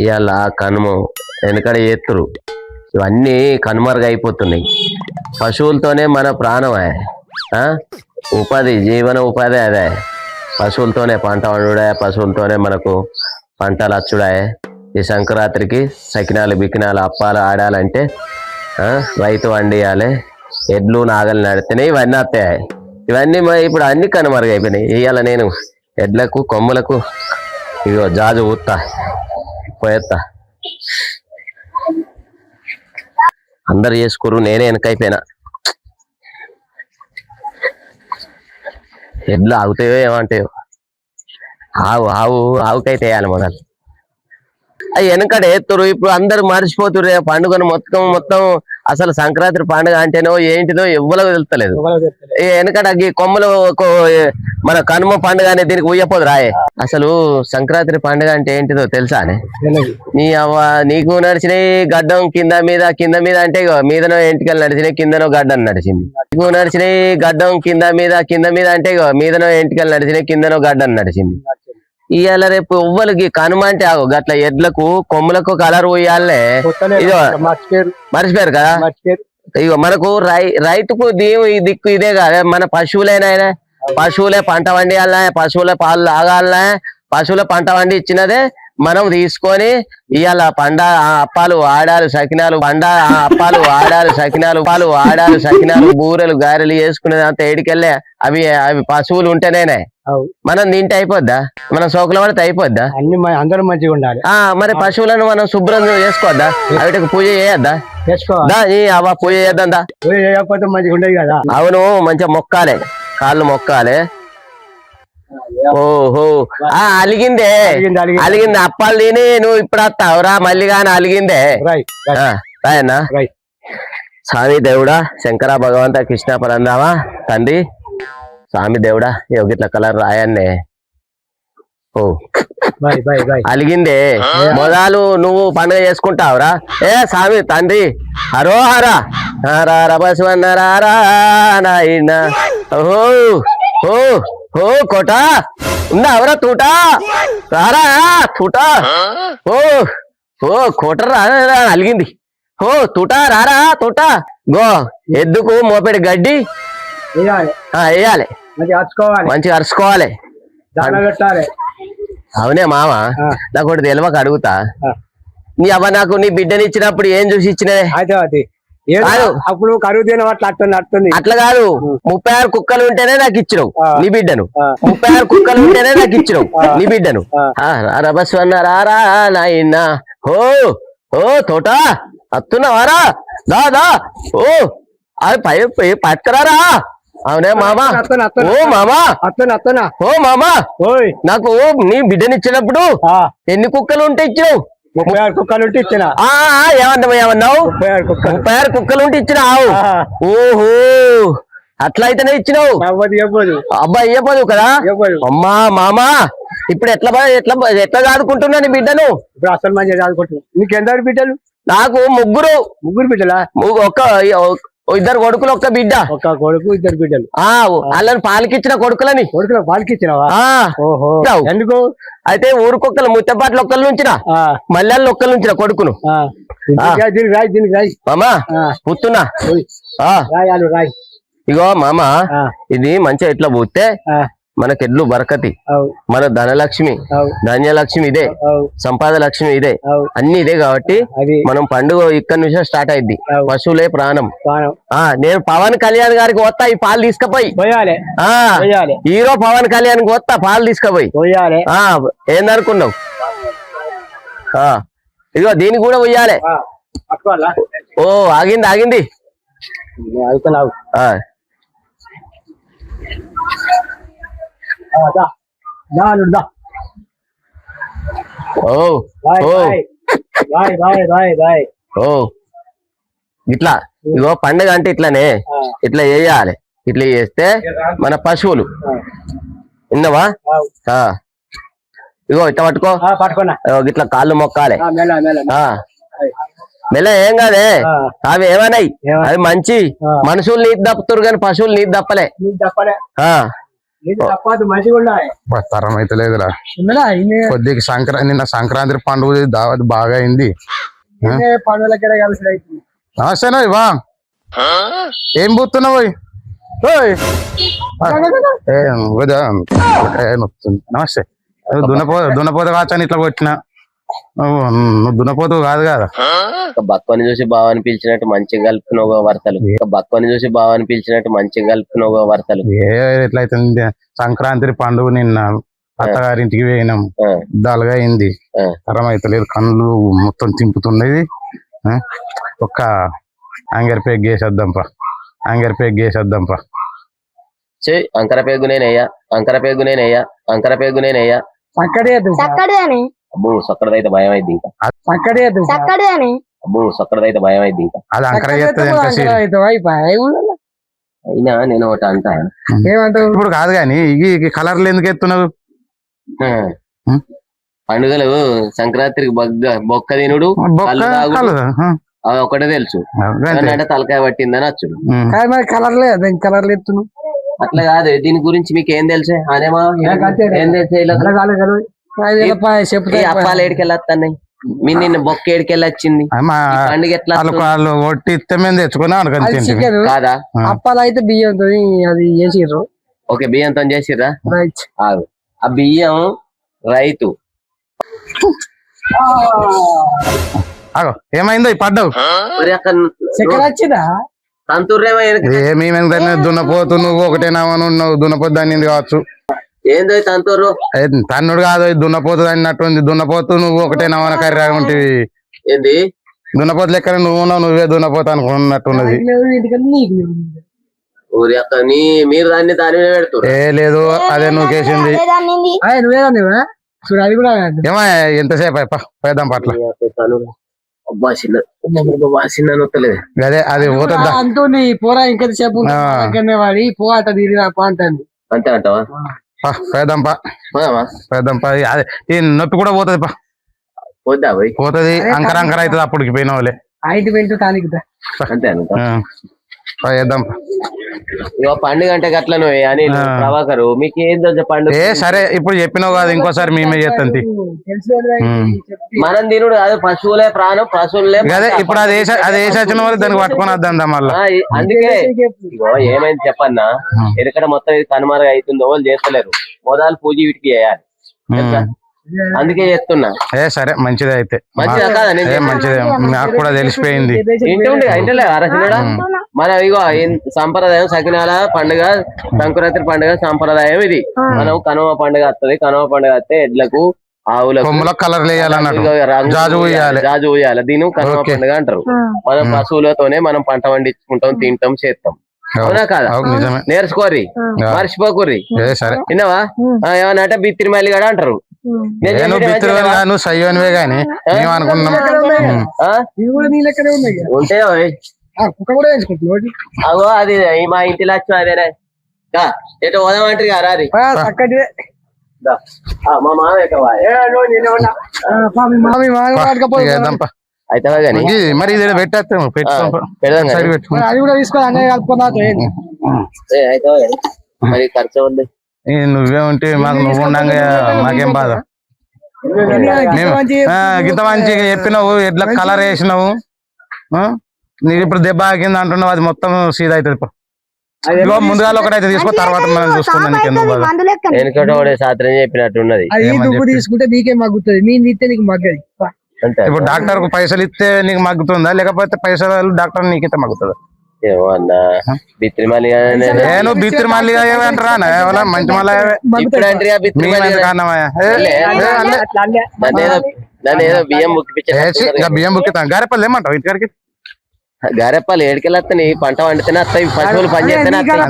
ఇవాళ కనుమ? వెనకడ ఎత్తురు. ఇవన్నీ కనుమరుగైపోతున్నాయి పశువులతోనే మన ప్రాణమే. ఆ? ఉపాధి జీవన ఉపాధి అదే. పశువులతోనే పంట వండుడే పశువులతోనే మనకు పంటలు అచ్చుడాయే. ఈ సంక్రాంతికి సకినాలు బికినాలు అప్పాలు ఆడాలంటే ఆ, రైతు వండియాలి. ఎడ్లు నాగలు నడితేనే ఇవన్నీ వస్తాయి ఇవన్నీ ఇప్పుడు అన్ని కనుమరుగైపోయినాయి ఇవాళ నేను ఎడ్లకు కొమ్ములకు ఇగో జాజు ఊత్తా. పోయేత్తా అందరు చేసుకురు నేనే వెనకైపోయినా ఎడ్లు ఆగుతాయో ఏమంటాయో ఆవు ఆవు ఆవుకైతే వేయాలి మొదలు. అవి వెనకడ ఎత్తురు ఇప్పుడు అందరు మర్చిపోతుర్రే పండుగను మొత్తం మొత్తం అసలు సంక్రాంతి పండుగ అంటేనో ఏంటిదో ఎవ్వలకు తెలుస్తలేదు. వెనకడ ఈ కొమ్మలు మన కనుమ పండుగ అనే దీనికి ఉయ్యపోదు రాయే. అసలు సంక్రాంతి పండుగ అంటే ఏంటిదో తెలుసానే నీ అవ్వ నీకు నడిచినాయి గడ్డం కింద మీద కింద మీద అంటే మీదనో ఎంటికలు నడిచినాయి కిందనో గడ్డం నడిచింది. నీకు నడిచినాయి గడ్డం కింద మీద కింద మీద అంటే మీదనో ఎంటికలు నడిచినాయి కిందనో గడ్డం నడిచింది. ఇవాళ రేపు ఎవ్వరికి కనుమ అంటే ఆగు. గట్ల ఎడ్లకు కొమ్ములకు కలర్ పోయాలే. ఇదిగో. మర్చిపోయారు. కదా? ఇగో మనకు రై రైతుకు దీవు ఈ దిక్కు ఇదే కాదా. మన పశువులేనాయన పశువులే పంట వండియాలనే పశువులే పాలు తాగాలనే పశువుల పంట వండి ఇచ్చినదే మనం తీసుకొని ఇవాళ పండ ఆ అప్పాలు ఆడాలు సకినాలు పండ ఆ అప్పాలు ఆడాలు సకినాలు పాలు ఆడాలు సకినాలు బూరెలు గారెలు వేసుకునేది అంత ఏడికెళ్ళే అవి అవి పశువులు ఉంటేనేనే. మనం తింటే అయిపోద్దా? మనం సోకుల పడితే అయిపోద్దా? అన్ని అందరూ మంచిగా ఉండాలి. ఆ మరి పశువులను మనం శుభ్రం చేసుకోవద్దా? వాటికి పూజ చేయొద్దా? పూజ చేద్దాం దా పోయి చేయకపోతే మంచిగా ఉండేది కదా. అవును మంచిగా మొక్కాలే. కాళ్ళు మొక్కాలే. ఓహో. ఆ అలిగిందే. అలిగింది, అప్పాలు తిని నువ్వు ఇప్పుడు వస్తావురా మళ్ళీ కానీ అలిగిందే. రైట్ స్వామి దేవుడా శంకర భగవంత కృష్ణ పరందామా తండ్రి. స్వామి దేవుడా యోగిట్ల కలర్ రాయన్నే. ఓ. అలిగిందే. మొదలు నువ్వు పండుగ చేసుకుంటావురా? ఏ స్వామి తండ్రి. హరో హరా హర రబస్వన్న రారా నాయన. ఓహో. ఓ. ఓ కోట ఉన్నావురా తూట? రారా తూట? ఓ ఓ కోట రా రా, అలిగింది. ఓ తూట రారా తూట? గో ఎద్దుకు మోపెడి గడ్డి? వేయాలి. మంచిగా అరుచుకోవాలి. అవునే మామ. నాకు ఒకటి తెలియక అడుగుతా. నీ అవ్వ నాకు నీ బిడ్డని ఇచ్చినప్పుడు ఏం చూసి ఇచ్చినవే? అప్పుడు కరువు తిన అట్లా అట్టుంది అట్లా కాదు. ముప్పై ఆరు కుక్కలు ఉంటేనే నాకు ఇచ్చినావు ఆ. నీ బిడ్డను. ముప్పై ఆరు కుక్కలు ఉంటేనే నాకు ఇచ్చినావు ఆ. నీ బిడ్డను. రారా నాయన. ఓ ఓ తోట. అత్తున్నావారా దా దా. ఓ అది పై పట్టుకురారా అవునే మామా. ఓ మామా. ఓ మామా. ఓయ్. నాకు నీ బిడ్డని ఇచ్చినప్పుడు ఆ, ఎన్ని కుక్కలు ఉంటే ఇచ్చినావు? ముప్పై ఆరు కుక్కలు ఉంటే ఇచ్చిన ఏమన్నా ఏమన్నావు? ముప్పై ఆరు కుక్కలు. ముప్పై ఆరు కుక్కలు ఉంటే ఇచ్చినావు ఓహో అట్లయితేనే ఇచ్చినావు. అవ్వదు ఇవ్వదు. అబ్బా ఇయ్యపోదు కదా? ఇవ్వదు. అమ్మా మామా ఇప్పుడు ఎట్లా ఎట్లా ఎట్లా చదువుకుంటున్నా నీ బిడ్డను? ఇప్పుడు అసలు మంచిగా చదువుకుంటున్నాం నీకు ఎందరు బిడ్డలు? నాకు ముగ్గురు. ముగ్గురు బిడ్డలా? ఒక్క ఇద్దరు కొడుకులు ఒక్క బిడ్డ. ఒక కొడుకు ఇద్దరు బిడ్డలు. ఆ వాళ్ళని పాలకిచ్చిన కొడుకులని. కొడుకులో ఇచ్చావు. ఎందుకు? అయితే ఊరికొక్కలు ముత్తపాట్లు ఒక్కలు నుంచిన మల్లెళ్ళు ఒక్కలు నుంచిన కొడుకును. దీనికి రాయి, దీనికి మామా పుత్తున్నా ఇగో మామ ఇది మంచిగా ఇట్లా పూస్తే ఆ, మనకి ఎడ్లు బరకతి మన ధనలక్ష్మి ధాన్యలక్ష్మి ఇదే. సంపాద లక్ష్మి ఇదే. అన్ని ఇదే కాబట్టి మనం పండుగ ఇక్కడి నుంచే స్టార్ట్ అయింది. పశువులే ప్రాణం. నేను పవన్ కళ్యాణ్ గారికి వస్తా ఈ పాలు తీసుకుపోయి. పోయాలి. ఆ పోయాలి. హీరో పవన్ కళ్యాణ్ వస్తా పాలు తీసుకుపోయి. పోయాలి. ఏందనుకున్నావు? ఆ ఇదిగో దీనికి కూడా పట్టుకోవాలా? ఓ ఆగింది ఆగింది నేను అడుగుతున్నావు ఆ ఆ, దా దా అల్లుడు, దా. ఓ ఇట్లా ఇగో పండుగ అంటే ఇట్లానే. ఇట్లా చేయాలి. ఇట్లా చేస్తే మన పశువులు. విన్నావా? ఇగో ఇట్లా పట్టుకో. ఇట్లా కాళ్ళు మొక్కాలి. మెల్ల ఏం కాదే. అవి ఏమన్నాయి? అవి మంచి. మనుషులు నీతి దప్పుతారు కానీ పశువులు నీతి దప్పలే తరం అయితే లేదురా. కొద్దిగా సంక్రాంతి నిన్న సంక్రాంతి పండుగ దావత్ బాగా అయింది. నమస్తేనా ఇవా ఏం పోతున్నావు. నమస్తే దున్నపో దున్నపోత కాచని ఇట్లా కొట్టిన. నువ్వు దున్నపోతు కాదు కదా. ఒక బక్కని చూసి బావని పిలిచినట్టు మంచిగా కలుపుకున్నావు వరసలు ఒక బక్కని చూసి బావని పిలిచినట్టు మంచిగా కలుపుకున్నావు వరసలు ఏ ఎట్లయితే సంక్రాంతి పండుగ నిన్న అత్తగారింటికి పోయినాం. దాలుగా అయింది. తరం అయితే లేదు కళ్ళు మొత్తం తింపుతున్నది? ఒక్క అంగర్ పేగ్ వేసేద్దాంపా అంగర్ పేగ్ వేసేద్దాంపా చే అంకర పేగు నేనయ్యా అంకర పేగు నేనయ్యా అంకర పేగు నేనయ్యా అబ్బో సొక్కడదైతే భయం అయింది ఇంకా. అబ్బో సొక్కడదైతే భయం అయింది ఇంకా. అది అంకర చేస్తుంది ఎంత సీన్. అయినా నేను ఒకటి అంటా. ఏమంటావు? ఇప్పుడు కాదు కానీ ఈ కలర్లు ఎందుకు ఎత్తున్నావు? పండుగలు సంక్రాంతికి బగ్గ బొక్క తినుడు అవి ఒకటే తెలుసు. అంటే తలకాయ పట్టిందని వచ్చుడు ఉం. కానీ మరి కలర్ లేదు దానికి కలర్లు ఎత్తును అట్లా కాదు దీని గురించి మీకు ఏం తెలుసే? అంతే. ఏం తెలుసు? అప్పాలు ఏడికెళ్ళొస్తున్నాయి మీ నిన్న బొక్క ఏడికెళ్ళి వచ్చింది అమ్మా, ఈ పండుగ ఎట్లా వాళ్ళు ఒట్టి ఇస్తే మేము తెచ్చుకుని అది అనుకుంటుంది చికెన్. కాదా? అప్పాలు అయితే బియ్యంతో అది చేసిర్రు. ఓకే బియ్యంతో చేసిర్రా? రైట్ ఆగు. ఆ బియ్యం రైతు. అగో ఏమైందో ఈ పడ్డావు? ఏమీ దున్నపోతు నువ్వు ఒకటేనామని ఉన్నావు దున్నపోతు దాన్ని కావచ్చు. ఏందో తంతూరు తన్నుడు కాదు ఇది దున్నపోతు అన్నట్టుంది దున్నపోతు నువ్వు ఒకటేనామని కర్రీ ఉంటివి. ఏంది? దున్నపోతు లెక్కన నువ్వు ఉన్నావు నువ్వే దున్నపోతు అనుకున్నట్టున్నది. మీరు దాన్ని దాని ఏ లేదు అదే నువ్వు కేసింది. ఏమా ఎంతసేపు పేద్దాం పట్ల. అబ్బా చిన్న అబ్బా చిన్న నొత్తలేదు. అదే అది పోతుందా అంటూ పోరా ఇంకా సేపు ఆ. దగ్గరనే వాడి పో అట తీరి అంతే అంటావా? పా, పేద్దాం పా. పోదామా? పేద్దాం పా. అదే ఈ నొప్పి కూడా పోతుంది పా. పోతుంది. అంకర అంకర అవుతుంది అప్పటికి పోయిన వాళ్ళే. ఐదు వెంట తానికి పండుగ అంటే గట్లను అని. ప్రభాకరు. మీకు ఏం తెలుసు పండుగ? ఏ సరే ఇప్పుడు చెప్పినావు కాదు ఇంకోసారి మేమే చేస్తాం. మనం తినుడు కాదు పశువులే ప్రాణం పశువులే అదే ఇప్పుడు అది వేస అది వేసి వచ్చిన వాళ్ళు దానికి పట్టుకొని వద్దాం మళ్ళా? అందుకే ఏమైంది చెప్పన్నా. ఎక్కడ మొత్తం ఇది కనుమరుగు అవుతుందో వాళ్ళు చేస్తలేరు మొదలు పూజ వీటికి చేయాలి? అందుకే చేస్తున్నా ఏ సరే మంచిదే అయితే. మంచిదా కాదా? నేను ఏ మంచిదే. నాకు కూడా తెలిసిపోయింది. అరసినడా? మన ఇగో సంప్రదాయం సకినాల పండుగ సంక్రాంతి పండుగ సంప్రదాయం ఇది. మనం కనుమ పండుగ వస్తది కనుమ పండుగ వస్తే ఎడ్లకు ఆవులకు కలర్ జాజు ఉయ్యాలె. జాజు ఉయ్యాలి దీని కనుమ. పండుగ అంటారు. మనం పశువులతోనే మనం పంట పండించుకుంటాం తింటాం చేస్తాం. అవునా కాదా? నేర్చుకోర్రి. మర్చిపోకుర్రి. ఏ సరే. విన్నావా? ఏమన్నా అంటే బిత్తిరి మల్లి కూడా అంటారు. నేను సయ్యోనివే గాని మేము అనుకున్నాం. ఉంటే కుక్క కూడా అగో అది మా ఇంటి లక్ష్యం అదేనే ఎటు పోదామంటారు కదా రారి. చక్కటిదే దా. ఆ, మా మామయ్య. అయితే మరి ఇది పెట్టుకోం. పెడదాం మరి అది కూడా తీసుకోవాలి కలుపుకున్నా ఖర్చు ఉంది నువ్వే ఉంటే మాకు నువ్వు ఉండంగా మాకేం బాధ? గింత మంచిగా చెప్పినావు ఎట్లా కలర్ వేసినావు. ఆ? నీకు ఇప్పుడు దెబ్బ ఆగింది అంటున్నావు అది మొత్తం సీదా అవుతుంది. ఇదిగో ముందుగా ఒకటైతే తీసుకో తర్వాత మనం చూసుకుందాం చెప్పినట్టున్నది? తీసుకుంటే నీకే మగ్గుతుంది. మగ్గది. ఇప్పుడు డాక్టర్కు పైసలు ఇస్తే నీకు మగ్గుతుందా? లేకపోతే పైసలు డాక్టర్ నీకైతే మగ్గుతుందా? గానే నేను బిత్తిరి మళ్ళీ ఏమంటారా ఎవరా మంచి మళ్ళీ బియ్యం బుక్కితాం గారెపల్లి ఏమంటావు ఇంటికాడికి గారెప్పాలు ఏడికెళ్ళి పంట వండితేనే వస్తాయి పశువులు పని చేస్తేనే వస్తాయి